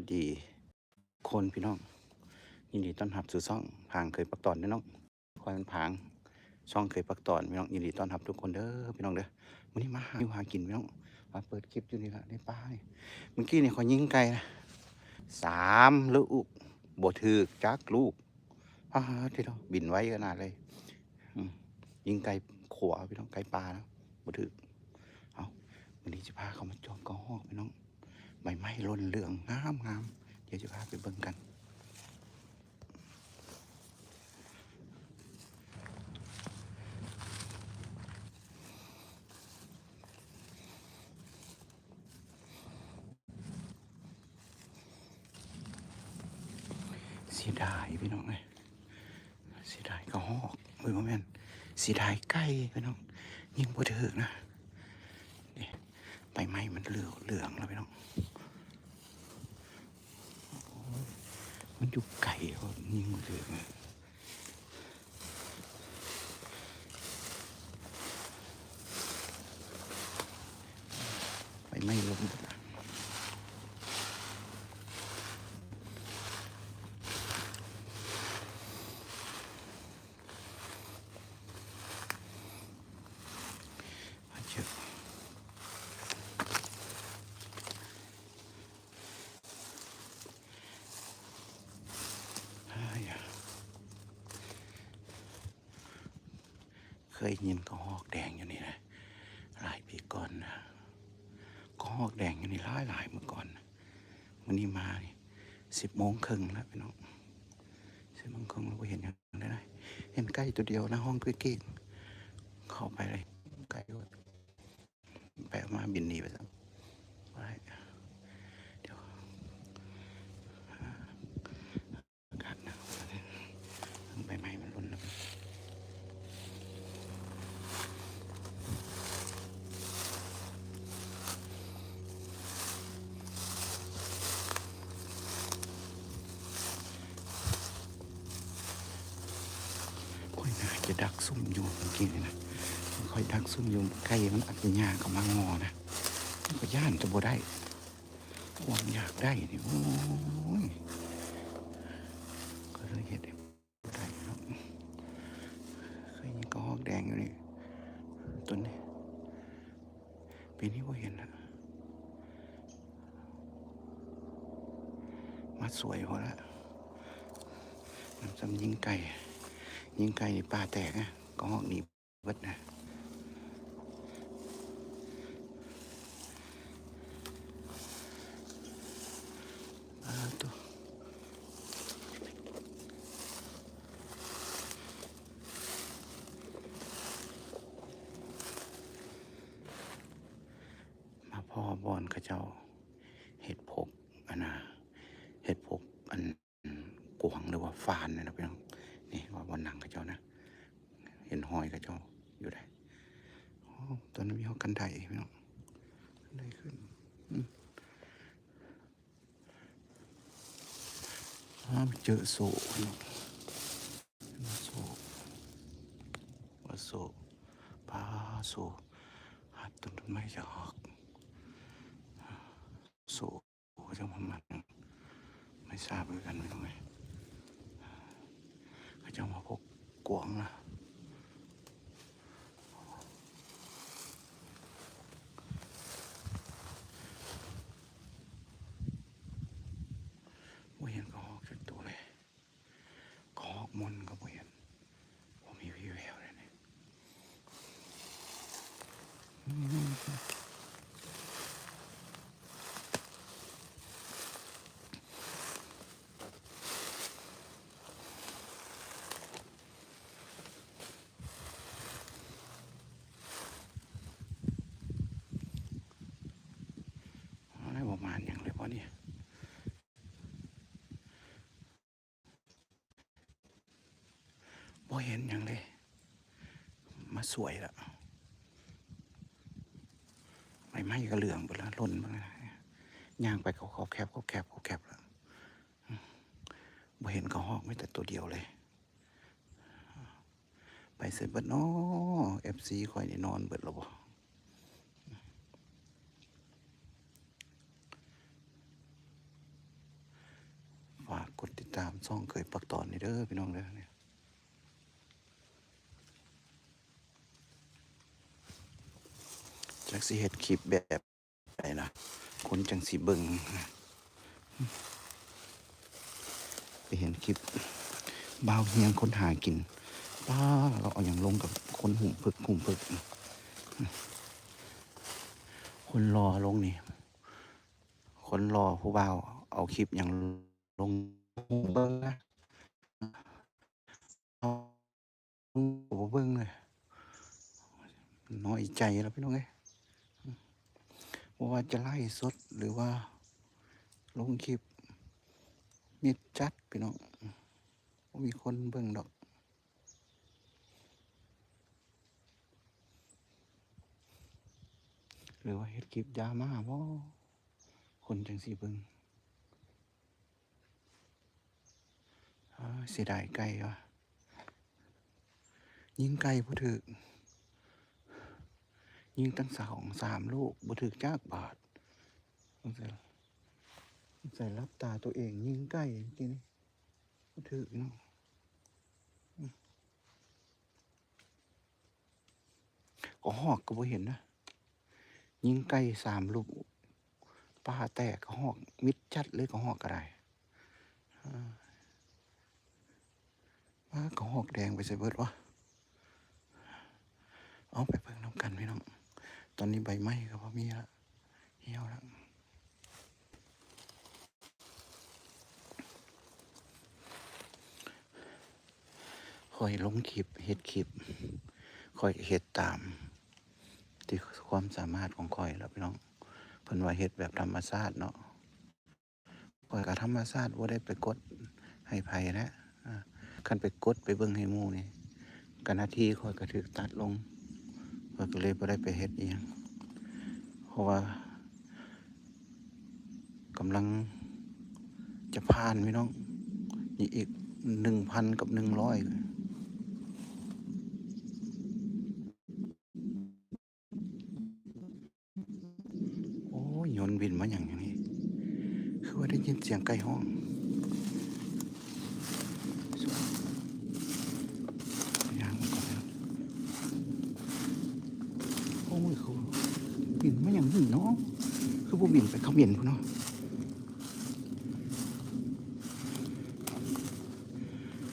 วัสดี คนพี่น้อง ยินดีต้อนรับสู่ช่องพางเคยปักตอนเด้อน้องคอยมันพางช่องเคยปักตอนพี่น้องยินดีต้อนรับทุกคนเด้อพี่น้องเด้อวันนี้มาหาอยู่หากินพี่น้องมาเปิดคลิปอยู่นี่ละในป่านี่เมื่อกี้เนี่ยขอยยิงไก่นะสามลูกบถือกจักลูกอ้าที่เราบินไว้ขนาดเลยยิงไก่ขวพี่น้องไก่ปลานะบถือกเอาวันนี้จะพาเขามาจองกระหอกพี่น้อง ใบไม้ล้นเหลืองงามงามเดี๋ยวจะพาไปเบิ่งกัน สีดายพี่น้องเอ้ยสีดายก็หอกเอ้ยพ่อแม่นสีดายไก่พี่น้อง ยิงบ่ถึกนะ ไปไหมมันเหลืองเหลืองแล้วพี่น้องมันอยู่ไก่เขายิงบ่ถึกนะใบไม่ล้มหมดละมาเจอ อ้ายอะเคยยินกระหอกแดงอยู่นี่นะหลายปีก่อนนะกระ หอกแดงอยู่นี่หลายหลายเมื่อก่อนวันนี้มาสิบโมงครึ่งแล้วพี่น้องสิบโมงครึ่งเราเห็นอย่างได้เห็นใกล้ตัวเดียวนะห้องเพื่อเก่งเข้าไปเลยใกล้ด้วยแปะมาบินหนีไปซะไปเดี๋ยว อากาศหนาวแล้วเนี่ยใบไม้มันรุนแล้วค่อยน่าจะดักซุ่มอยู่เมื่อกี้นี่นะค่ อยู่ใกล้มันอัดยากับมังงอนะมันก็ย่านจะบ่ได้ความอยากได้นี่โอ้ยก็เลยเห็ดให้ได้ครับเคยมีกระหอกแดงอยู่นี่ต้นนี้ปีนี้ว่าเห็นละมาสวยพอละน้ำซ้ำยิงไก่ ยิงไก่นี่ป่าแตกนะกระหอกหนีเบิดนะอ่าตัว มาพ่อบอนเขาเจ้าเห็ดพกอันนะเห็ดพกอันกวางหรือว่าฟานนะนะพี่น้องนี่ว่าบอนหนังเขาเจ้านะ เห็นหอยเขาเจ้าอยู่ได้โอ้ ตอนนั้นมีเขากันไดพี่น้องกันไดขึ้นอืมอ้าวเจอโซ่โซ่ว่าโซ่ปาโซ่หัดต้นไม้จะออกสูจะประมาณไม่ทราบเหมือนกันไม่รู้ไงเขาจะมาพกกวงนะไม่เห็นก็หอกจุดตัวเลยก็หอกมนก็ไม่เห็นผมมีวี่แววเลยเนี่ยอืม อะไรประมาณอย่างเลยพอเนี่ยพอ เห็นอย่างเลยมาสวยละไม่ไม้ก็เหลืองไปแล้วล่นบ้างนะย่างไปเขาเขาแคบเขาแคบเขาแคบแล้วอืมบ่เห็นเขาหอกไม่แต่ตัวเดียวเลย ไปเสร็จเบิดนาะเอฟซีคอยนี่นอนเบิดแล้วบ่กดติดตามช่องเคยปักตอนนี่เด้อพี่น้องเด้อเนี่ย จักสิเฮ็ดคลิปแบบไหนล่ะคนจังสิเบิ่งไปเห็นคลิปบ่าวเฮียงคนหากินป้าเราเอาอย่างลงกับคนหุ่มพึกหุ่มพึก คนรอลงนี่ คนรอผู้บ่าว เอาคลิปอย่างลงเบิ้งนะเอาบ่เบิ้งเลยน้อยใจแล้วพี่น้องเอ้ ว่าจะไล่สดหรือว่าลงคลิปมิดจัดพี่น้องมีคนเบิ่งดอก หรือว่าเฮ็ดคลิปดราม่าบ่คนจังสิเบิ่งอ้ายเสียดายไก่วะยิงไก่บ่ถึก ยิงตั้งสองสามลูกบ่ถึกจักบาทสงสัยสงสัยรับตาตัวเอง ยิงไก่เมื่อกี้นี่บ่ถึกเนาะก็หอกก็บ่เห็นนะยิงไก่สามลูกป้าแตกก็หอก มิดจัดเลยก็หอกก็ได้อ่าป้าก็หอกแดงไปใส่เบิดวะเอาไปเบิ่งน้ำกันพี่น้อง ตอนนี้ใบไม้ก็พอมีละเหี่ยวแล้วคอยลงคลิปเฮ็ดคลิปคอยเฮ็ดตาม ที่ความสามารถของคอยแล้วพี่น้องเพิ่นว่าเฮ็ดแบบธรรมชาติเนาะคอยกับธรรมชาติบ่ได้ไปกดให้ไผนะอ่าคันไปกดไปเบิ่งให้มู่นี่กันนาทีคอยก็ถูกตัดลง ก็เลยบ่ได้ไปเฮ็ดอีหยังเพราะว่ากำลังจะผ่านพี่น้องนี่อีก1,000กับ100โอ้ยนบินมาอย่างนี้ คือว่าได้ยินเสียงไก่ห้องย่างมาก่อนนะโอ้ยเขา บินมาอย่างนี้เนาะคือพวกบินไปเขาบินพุ่นเนาะ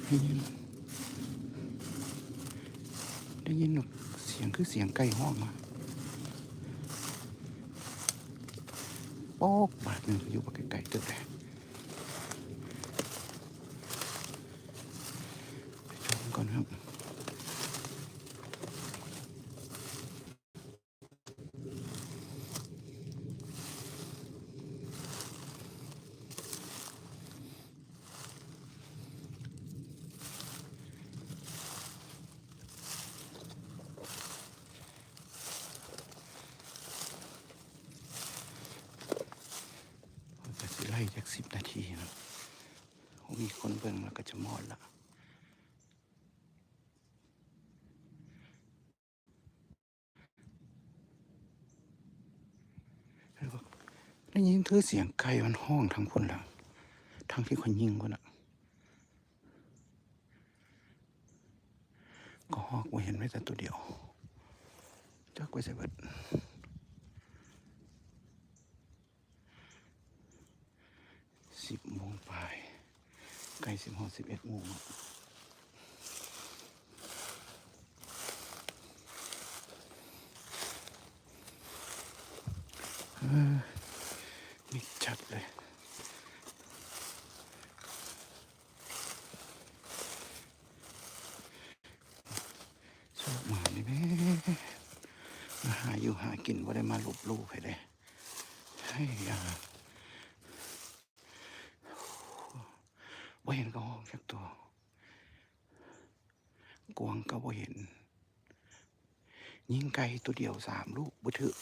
ได้ยินได้ยินหนกเสียงคือเสียงไก่ห้องอะโป๊กบาทหนึ่งอยู่ปไกลๆตึกเลยไปชมก่อนครับจะสิไล่จากสิบนาทีนะโอ้ มีคนเบิ่งแล้วก็จะมอดละแล้วก็ได้ยินเธอเสียงไก่มันห้องทั้งคนละทั้งที่คนยิงคนอะ ก็ฮอกว่าเห็นไว้แต่ตัวเดียวจักไว้ใส่เบิดสิบโมงไป ใกล้สิบหกสิบเอ็ดโมงแล้วเออนี่ชัดเลยชอบหมานี่แม่มาหาอยู่หากินว่าได้มาหลบลูกให้ได้ให้ยา บ่เห็นก็ห้องจากตัว กวงก็บ่เห็น ยิงไก่ตัวเดียวสามลูกบ่ถึก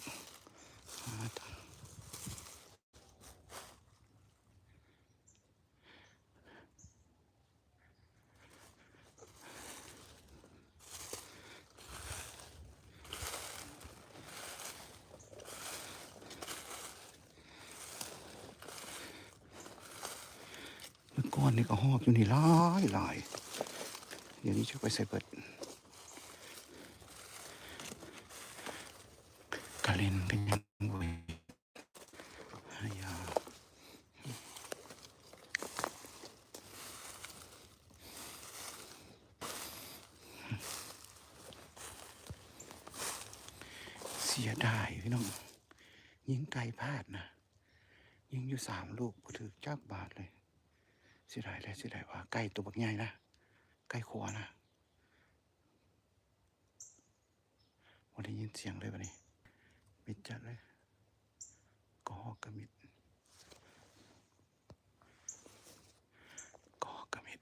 อ่า เมื่อก่อนนี่ก็หอบอยู่นี่หลายหลาย เดี๋ยวนี้จะไปใส่เบิดกะเล่นกันยังเว้ยายเสียดายพี่น้อง ยิงไก่พลาดนะ ยิงอยู่สามลูกบ่ถือจักบาทเลยเสียดายเลยเสียดายว่าไก่ตัวบักใหญ่นะไก่ขัวนะวันได้ยิน เสียงเลยวันนี้มิดจัดเลยก็ฮอกกระมิดก็ฮอกกระมิด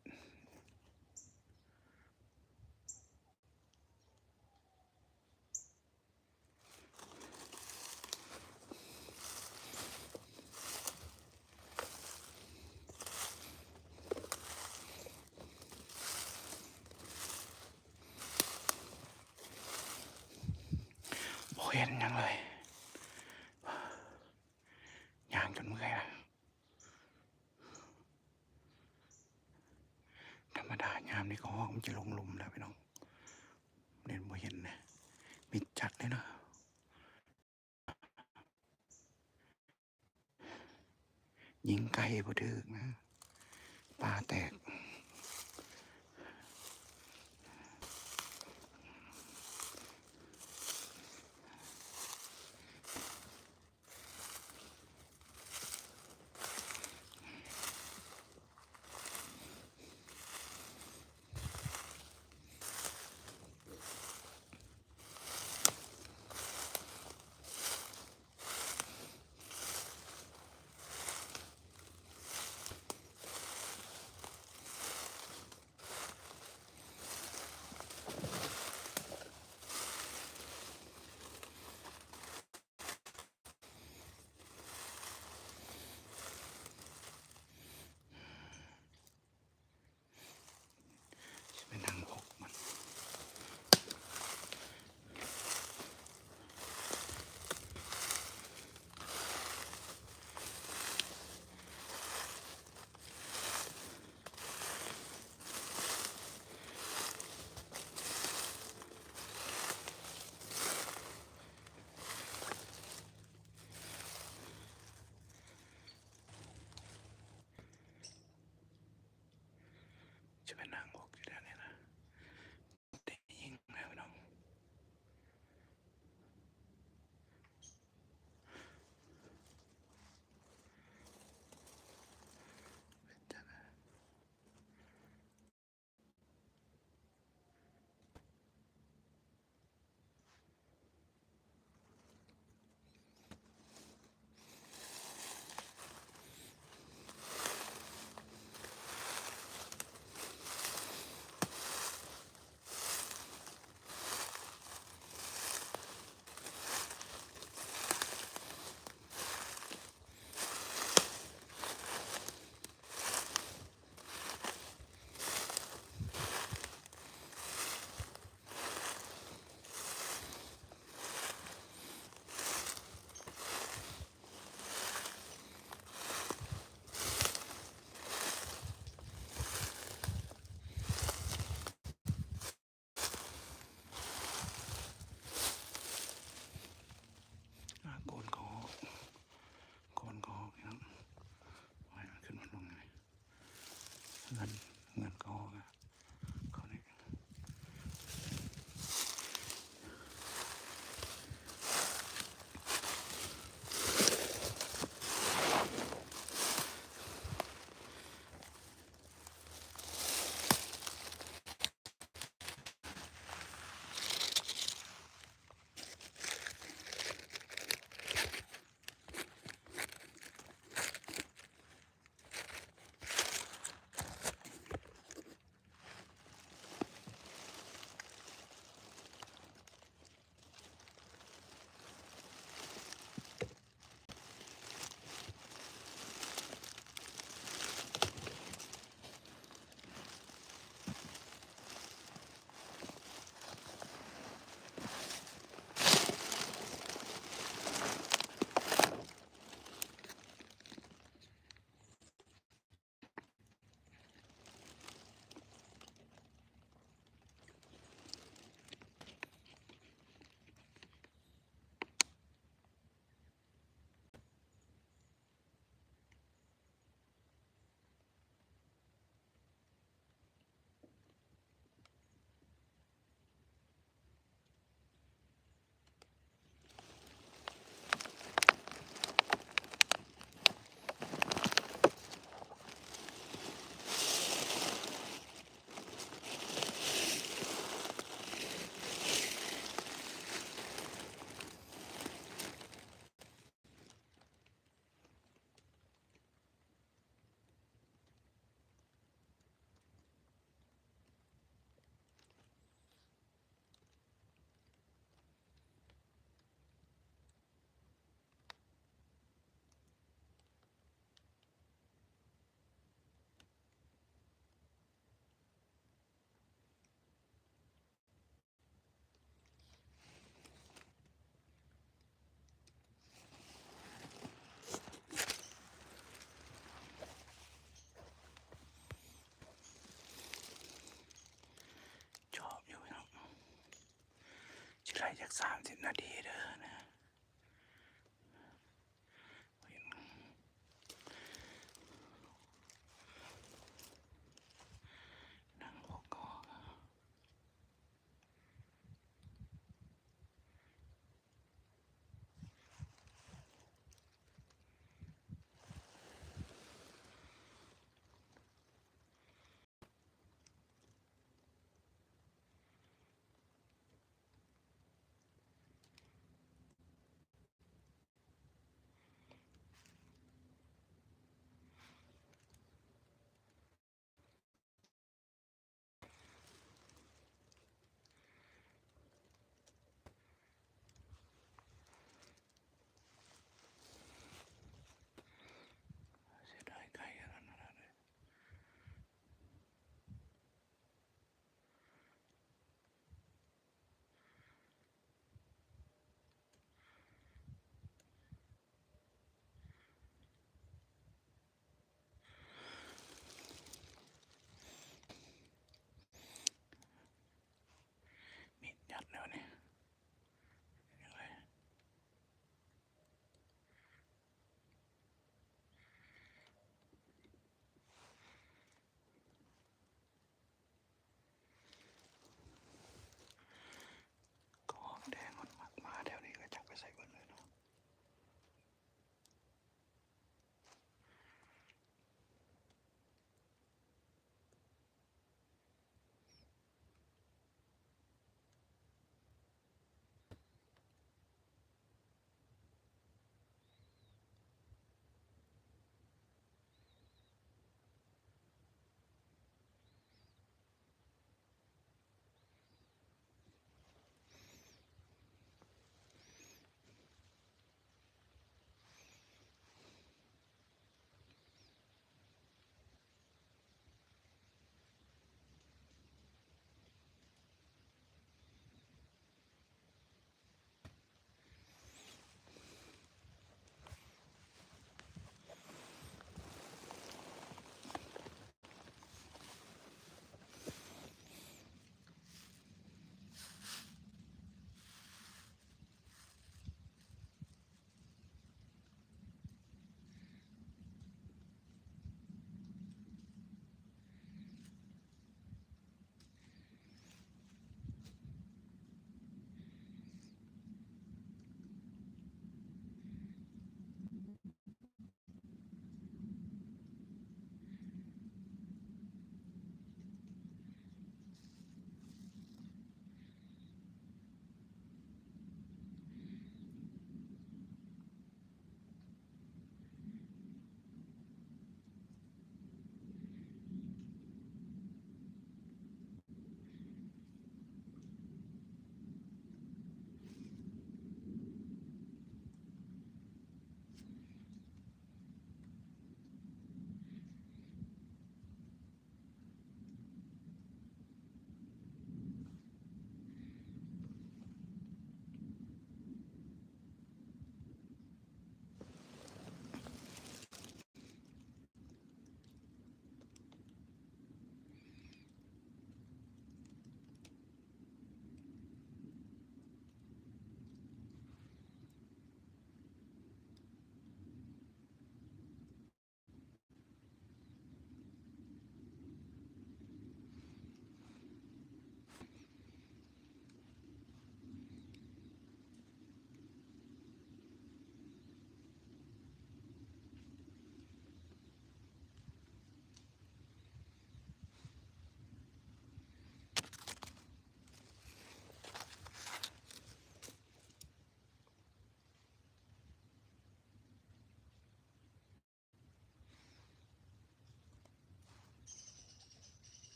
บ่ เห็นยังเลยยางจนเมื่อยละธรรมดายามนี่ก็ฮอกมันจะลงลุมแล้วพี่น้องเด่นบ่เห็นนะมิดจัดเลยเนาะยิงไก่บ่ถึกนะ จะเป็ กสามสิบนาทีเด้อ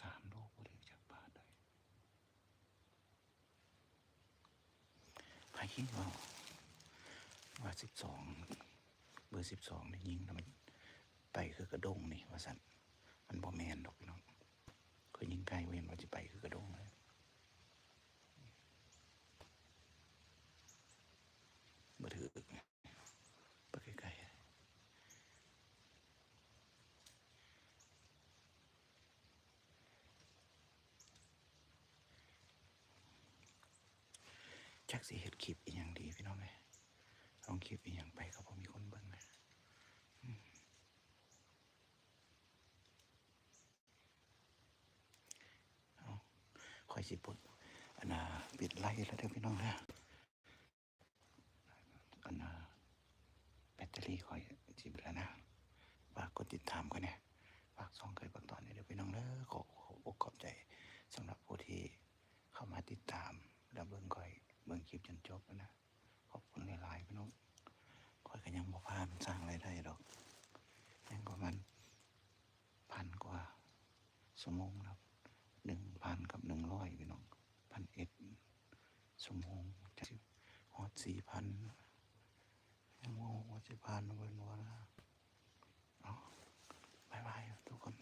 สามโลบ่ได้จากบาทได้ไผคิดว่าว่าสิบสองเบอร์สิบสองนี่ยิงแล้วมันไปคือกระดงนี่ว่าสันมันบอแมนดอกพี่น้องเคยยิงไกลเว้นว่าจะไปคือกระดงเลยบ่ถือไปไกลๆ จัก สิเฮ็ดคลิปอีหยังดีพี่น้องเลยลองคลิปอีหยังไปก็พอมีคนเบิ่งนะอืมคอยสิปลดอันน่ะปิดไล่แล้วเด้อพี่น้องนะอันน่ะแบตเตอรี่คอยสิบแล้วนะฝากกดติดตามกันเนี่ยฝากช่องเคยปักตอนนี้เดี๋ยวพี่น้องเด้อขอขอบอกขอบใจสำหรับผู้ที่เข้ามาติดตามแล้วเบิ่งคอย เบิ่งคลิปจนจบนะ ขอบคุณหลายๆพี่น้องคอยก็ยังบอกว่ามันสร้างอะไรได้หรอกยังกว่ามันพันกว่าสมงครับหนึ่งพันกับหนึ่งร้อยพี่น้องพันเอ็ดสมงจะหอดสี่พันยังโมโสี่พันวันวันนะอ๋อบายบายทุกคน